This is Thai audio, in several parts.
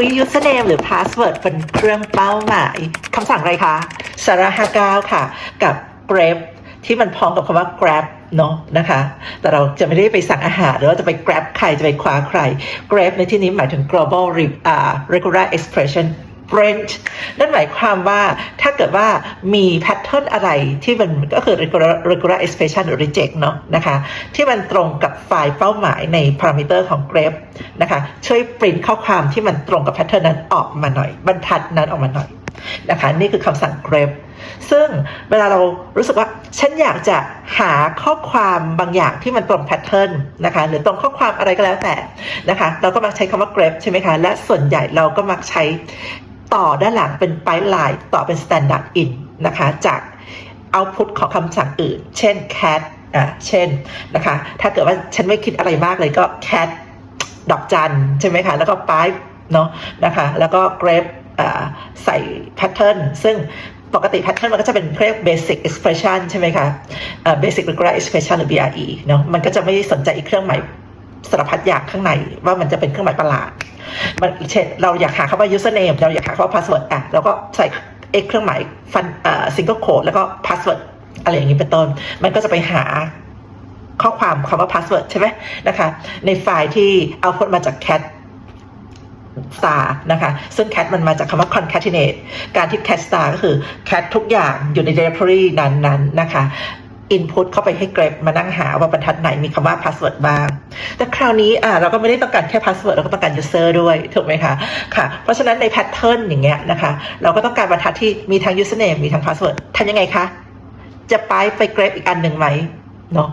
คุย username หรือ password เป็นเครื่องเป้าหมายคำสั่งอะไรคะสาระ59ค่ะ กับ grab ที่มันพ้องกับคำว่า grab เนาะนะคะ แต่เราจะไม่ได้ไปสั่งอาหาร หรือว่าจะไป grab ใคร จะไปคว้าใคร grab ในที่นี้หมายถึง global Rea regular expression French นั่นหมายความว่าถ้าเกิดว่ามีแพทเทิร์นอะไรที่มันก็คือ regular regular expression หรือ reject เนาะนะคะ ที่มันตรงกับไฟล์เป้าหมายใน parameter ของ grep นะคะช่วยปริ้นข้อความที่มันตรงกับแพทเทิร์นนั้นออกมาหน่อย บรรทัดนั้นออกมาหน่อยนะคะนี่คือคำสั่ง grep ซึ่งเวลาเรารู้สึกว่าฉันอยากจะหาข้อความบางอย่างที่มันตรงแพทเทิร์นนะคะหรือตรงข้อความอะไรก็แล้วแต่นะคะ เราก็มักใช้คำว่า grep ใช่ไหมคะ และส่วนใหญ่เราก็มักใช้ ต่อด้านหลังเป็นไปไลน์ต่อเป็น standard in นะคะ จากเอาพุตของคำสั่งอื่น เช่น cat อ่าเช่นนะคะ ถ้าเกิดว่าฉันไม่คิดอะไรมากเลยก็ cat ดอกจันใช่ไหมคะ แล้วก็ pipe เนาะนะคะ แล้วก็ grape อ่าใส่ pattern ซึ่งปกติ pattern มันก็จะเป็นเรียก basic expression ใช่ไหมคะอ่า basic regular expression หรือ BRE เนาะมันก็จะไม่สนใจอีกเครื่องหมาย สารพัดอย่างข้างในว่ามันจะเป็นเครื่องหมายประหลาด มันเช่นเราอยากหาคำว่า username เราอยากหาคำว่า password อะเราก็ใส่เอกเครื่องหมายฟันอ่า single quote แล้วก็ password อะไรอย่างนี้เป็นต้น มันก็จะไปหาข้อความคำว่า password ใช่ไหมนะคะ ในไฟล์ที่เอาพดมาจาก cat star นะคะ ซึ่ง cat มันมาจากคำว่า concatenate การที่ cat star ก็คือ cat ทุกอย่างอยู่ใน directory นั้นๆนะคะ input เข้าไปให้ grep มานั่งหาว่าบรรทัดไหนมีคำว่า password บ้าง แต่คราวนี้อะเราก็ไม่ได้ต้องการแค่ password เราก็ต้องการ user ด้วย ถูกไหมคะค่ะ เพราะฉะนั้นใน pattern อย่างเงี้ยนะคะ เราก็ต้องการบรรทัดที่มีทั้ง username มีทั้ง password ทำยังไงคะ จะไปไป grep อีกอันหนึ่งไหมเนาะ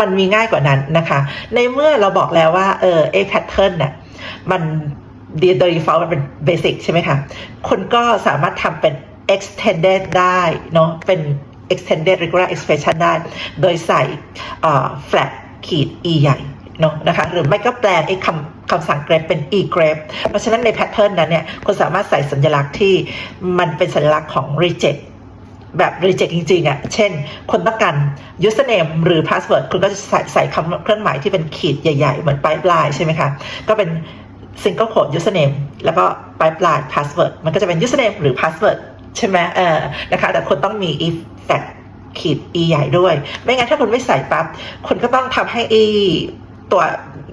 มันมีง่ายกว่านั้นนะคะ ในเมื่อเราบอกแล้วว่าเออไอ้ pattern น่ะมันโดย default มันเป็น basic ใช่ไหมคะคุณก็สามารถทำเป็น extended ได้เนาะเป็น extended regular expression ได้ โดยใส่ flat ขีด e ใหญ่เนาะนะคะ หรือไม่ก็แปลงไอ้คำคำสั่ง grep เป็น e grep เพราะฉะนั้นใน pattern นั้นเนี่ยคุณสามารถใส่สัญลักษณ์ที่มันเป็นสัญลักษณ์ของ reject แบบ reject จริงๆอะ่ะ เช่น คนต้องการ username หรือ password คุณก็จะใส่ใส่คำเครื่องหมายที่เป็นขีดใหญ่ ๆ เหมือน pipeline ใช่ไหมคะ ก็เป็น single quote username แล้วก็ pipeline password มันก็จะเป็น username หรือ password ใช่ไหมเออนะคะ แต่คุณต้องมี if fact ขีด e ใหญ่ด้วย ไม่งั้นถ้าคุณไม่ใส่ปั๊บคุณก็ต้องทำให้ e ตัว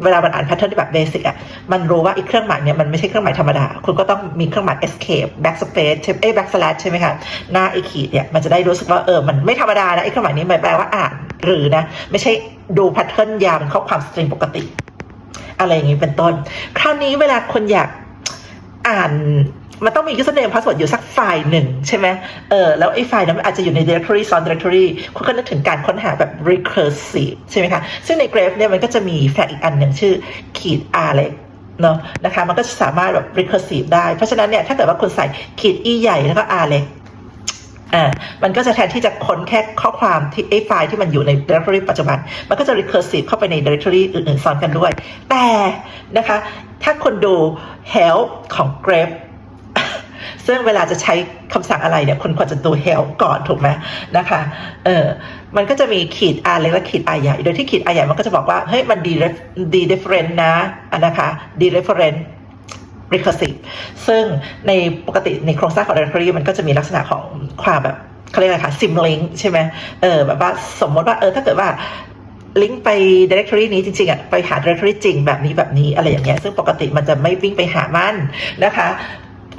เวลามันอ่านแพทเทิร์นที่แบบเบสิกอะ มันรู้ว่าอีกเครื่องหมายเนี่ยมันไม่ใช่เครื่องหมายธรรมดา คุณก็ต้องมีเครื่องหมาย escape backspace ใช่เอ้ backslash ใช่ไหมคะ หน้าไอ้ขีดเนี่ยมันจะได้รู้สึกว่าเออ มันไม่ธรรมดานะไอ้เครื่องหมายนี้มันแปลว่าอ่านหรือนะ ไม่ใช่ดูแพทเทิร์นยาวเป็นข้อความสตริงปกติ อะไรอย่างนี้เป็นต้น คราวนี้เวลาคนอยากอ่าน มันต้องมี username password อยู่สักไฟล์หนึ่งใช่ไหมเออแล้วไอ้ไฟล์นั้นมันอาจจะอยู่ใน directory ซ้อน directory คุณก็นึกถึงการค้นหาแบบ recursive ใช่ไหมคะ ซึ่งใน Graph เนี่ยมันก็จะมีแฟลกอีกอันหนึ่งชื่อขีด r เล็กเนาะนะคะมันก็จะสามารถแบบ recursive ได้ เพราะฉะนั้นเนี่ยถ้าเกิดว่าคุณใส่ขีด e ใหญ่แล้วก็ r เล็กอ่ามันก็จะแทนที่จะค้นแค่ข้อความที่ไอ้ไฟล์ที่มันอยู่ใน directory ปัจจุบัน มันก็จะ recursive เข้าไปใน directory อื่นๆซ้อนกันด้วย แต่นะคะ ถ้าคุณดู help ของ grep ซึ่งเวลาจะใช้คำสั่งอะไรเนี่ยคุณควรจะดู help ก่อนถูกไหมนะคะเออมันก็จะมีขีด r เล็กและขีด r ใหญ่ โดยที่ขีด r ใหญ่มันก็จะบอกว่าเฮ้ยมัน d d different นะอะนะคะ d reference recursive ซึ่งในปกติในโครงสร้างของ directory มันก็จะมีลักษณะของความแบบเขาเรียกอะไรคะ symlink ใช่ไหมเออแบบว่าสมมติว่าเออถ้าเกิดว่าลิงก์ไป directory นี้จริงๆอะไปหา directory จริงแบบนี้แบบนี้อะไรอย่างเงี้ยซึ่งปกติมันจะไม่วิ่งไปหามันนะคะ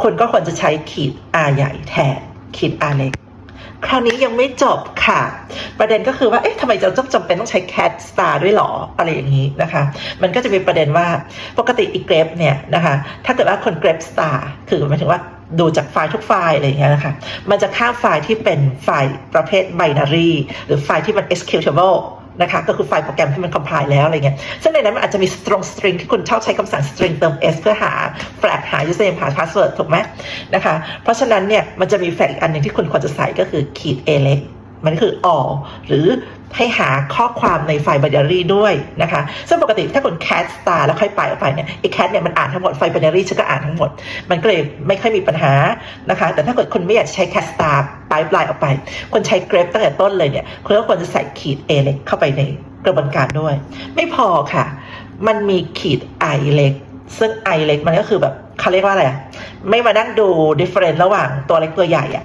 คุณก็ควรจะใช้ขีด r ใหญ่แทนขีด r เล็ก คราวนี้ยังไม่จบค่ะ ประเด็นก็คือว่า เอ๊ะทำไมจะต้องจำเป็นต้องใช้ cat star ด้วยหรอ อะไรอย่างนี้นะคะ มันก็จะมีประเด็นว่าปกติอีกเกรฟเนี่ยนะคะ ถ้าเกิดว่าคนเกรฟ star คือหมายถึงว่าดูจากไฟล์ทุกไฟล์อะไรอย่างเงี้ยนะคะ มันจะข้ามไฟล์ที่เป็นไฟล์ประเภท binary หรือไฟล์ที่มัน executable นะคะก็คือไฟล์โปรแกรมที่มันคอมไพล์แล้วอะไรเงี้ยซึ่งในนั้นมันอาจจะมี strong string ที่คุณชอบใช้คำสั่ง string เติม s เพื่อหา flag หา username หา password ถูกไหมนะคะ เพราะฉะนั้นเนี่ยมันจะมี flag อีกอันหนึ่งที่คุณควรจะใส่ก็คือขีด a เล็ก มันคือ all หรือให้หาข้อความในไฟล์ binary ด้วยนะคะซึ่งปกติถ้าคุณ cat star แล้วค่อยไปออกไปเนี่ยไอ้ cat เนี่ยมันอ่านทั้งหมดไฟล์ binary ฉันก็อ่านทั้งหมด มันก็เลยไม่ค่อยมีปัญหานะคะ แต่ถ้าเกิดคุณไม่อยากใช้ cat star ปลายปลายออกไป คนใช้ grep ตั้งแต่ต้นเลยเนี่ยคุณก็ควรจะใส่ขีด a เล็กเข้าไปในกระบวนการด้วย ไม่พอค่ะ มันมีขีด i เล็กซึ่ง i เล็กมันก็คือแบบเขาเรียกว่าอะไรอะไม่มานั่งดู difference ระหว่างตัวเล็กตัวใหญ่อะ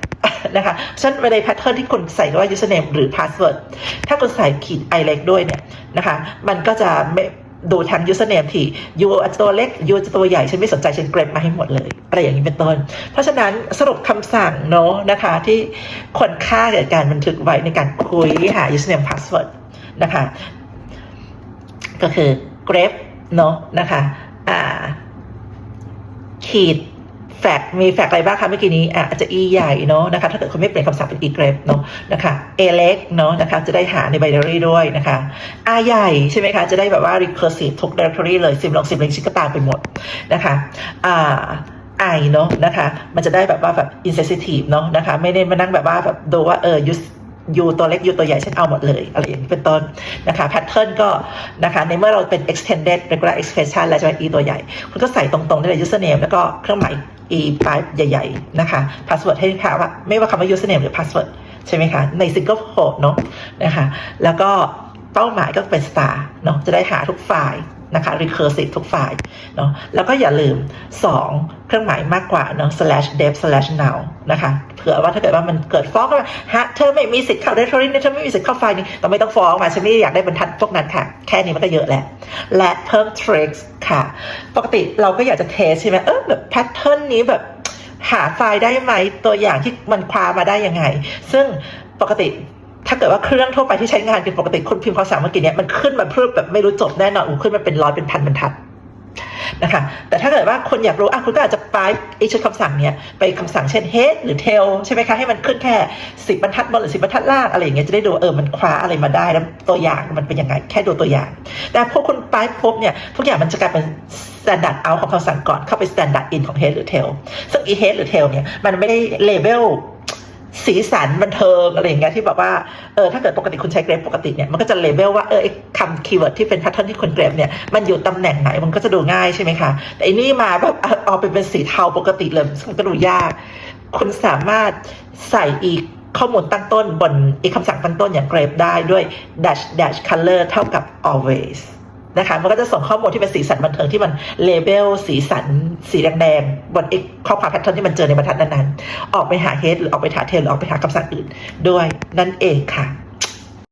นะคะฉะนันในแพทเทิร์นที่คุณใส่ว่า username หรือ password ถ้าคุณใส่ขีด i เล็กด้วยเนี่ยนะคะ มันก็จะไม่ดูทั้ง username ที่ you ตัวเล็ก you ตัวใหญ่ ฉันไม่สนใจ ฉันเกรดมาให้หมดเลย อะไรอย่างนี้เป็นต้น เพราะฉะนั้นสรุปคำสั่งเนาะนะคะ ที่คนค่าเกิดการบันทึกไว้ในการคุยหา username password นะคะ ก็คือ grep เนาะนะคะ อ่า ขีด แฟกมีแฟกอะไรบ้างคะเมื่อกี้นี้อะอาจจะ e ใหญ่เนาะนะคะถ้าเกิดคุณไม่เปลี่ยนคำศัพท์เป็น e grep เนาะนะคะ a เล็กเนาะนะคะจะได้หาใน binary ด้วยนะคะ r ใหญ่ใช่ไหมคะจะได้แบบว่า recursive ทุก directory เลยซิมลองซิมลิงชิกก็ตามไปหมดนะคะอ่า i เนาะนะคะ มันจะได้แบบว่าแบบ insensitive เนาะนะคะ ไม่ได้มานั่งแบบว่าแบบดูว่าเออ use ยูตัวเล็กยูตัวใหญ่ฉันเอาหมดเลยอะไรอย่างนี้เป็นต้นนะคะแพทเทิร์นก็นะคะในเมื่อเราเป็น extended regular expression แล้วจะเป็น e ตัวใหญ่ คุณก็ใส่ตรงๆได้เลย username แล้วก็เครื่องหมาย e ปลายใหญ่ ๆ นะคะพาสเวิร์ดให้ค่ะว่าไม่ว่าคำว่า username หรือ password ใช่ไหมคะ ใน single quote เนาะนะคะ แล้วก็เป้าหมายก็เป็น star เนาะจะได้หาทุกไฟล์นะคะ recursive ทุกไฟล์เนาะแล้วก็อย่าลืม 2 เครื่องหมายมากกว่าเนาะ slash dev slash now นะคะเผื่อว่าถ้าเกิดว่ามันเกิดฟ้องก็ว่าฮะเธอไม่มีสิทธิ์เข้า directory นี้เธอไม่มีสิทธิ์เข้าไฟล์นี้เราไม่ต้องฟ้องมาฉันไม่อยากได้บรรทัดพวกนั้นค่ะ แค่นี้มันก็เยอะแล้ว และเพิ่ม tricks ค่ะ ปกติเราก็อยากจะเทสใช่ไหมเออแบบแพทเทิร์นนี้แบบหาไฟล์ได้ไหมตัวอย่างที่มันคว้ามาได้ยังไง ซึ่งปกติ ถ้าเกิดว่าเครื่องทั่วไปที่ใช้งานกันปกติคุณพิมพ์ภาษาเมื่อกี้เนี้ยมันขึ้นมาเพื่อแบบไม่รู้จบแน่นอนอู้ขึ้นมาเป็นร้อยเป็นพันบรรทัดนะคะ แต่ถ้าเกิดว่าคนอยากรู้อะคุณก็อาจจะไปไอชุดคำสั่งเนี่ยไปคำสั่งเช่น head หรือ tail ใช่ไหมคะ ให้มันขึ้นแค่สิบบรรทัดบนหรือสิบบรรทัดล่างอะไรอย่างเงี้ยจะได้ดูเออมันคว้าอะไรมาได้แล้วตัวอย่างมันเป็นยังไงแค่ดูตัวอย่าง แต่พอคุณไปปุ๊บเนี่ยทุกอย่างมันจะกลายเป็น standard out ของคำสั่งก่อนเข้าไป standard in ของ head หรือ tail ซึ่ง e head หรือ tail เนี่ยมันไม่ได้ label สีสันบันเทิงอะไรอย่างเงี้ยที่แบบว่าเออถ้าเกิดปกติคุณใช้เกรฟปกติเนี่ยมันก็จะเลเบลว่าเออไอ้คำคีย์เวิร์ดที่เป็นแพทเทิร์นที่คุณเกรฟเนี่ยมันอยู่ตำแหน่งไหนมันก็จะดูง่ายใช่ไหมคะแต่อันนี้มาแบบเอาเอาไปเป็นสีเทาปกติเลยมันก็ดูยาก คุณสามารถใส่อีกข้อมูลตั้งต้นบนอีกคำสั่งตั้งต้นอย่างเกรฟได้ด้วย dash dash color เท่ากับ always นะคะมันก็จะส่งข้อมูลที่เป็นสีสันบันเทิงที่มันเลเบลสีสัน สีแดงๆบนอีกข้อความแพทเทิร์นที่มันเจอในบรรทัดนั้นๆออกไปหาเฮดหรือออกไปหาเทลหรือออกไปหาคำสั่งอื่นด้วยนั่นเองค่ะ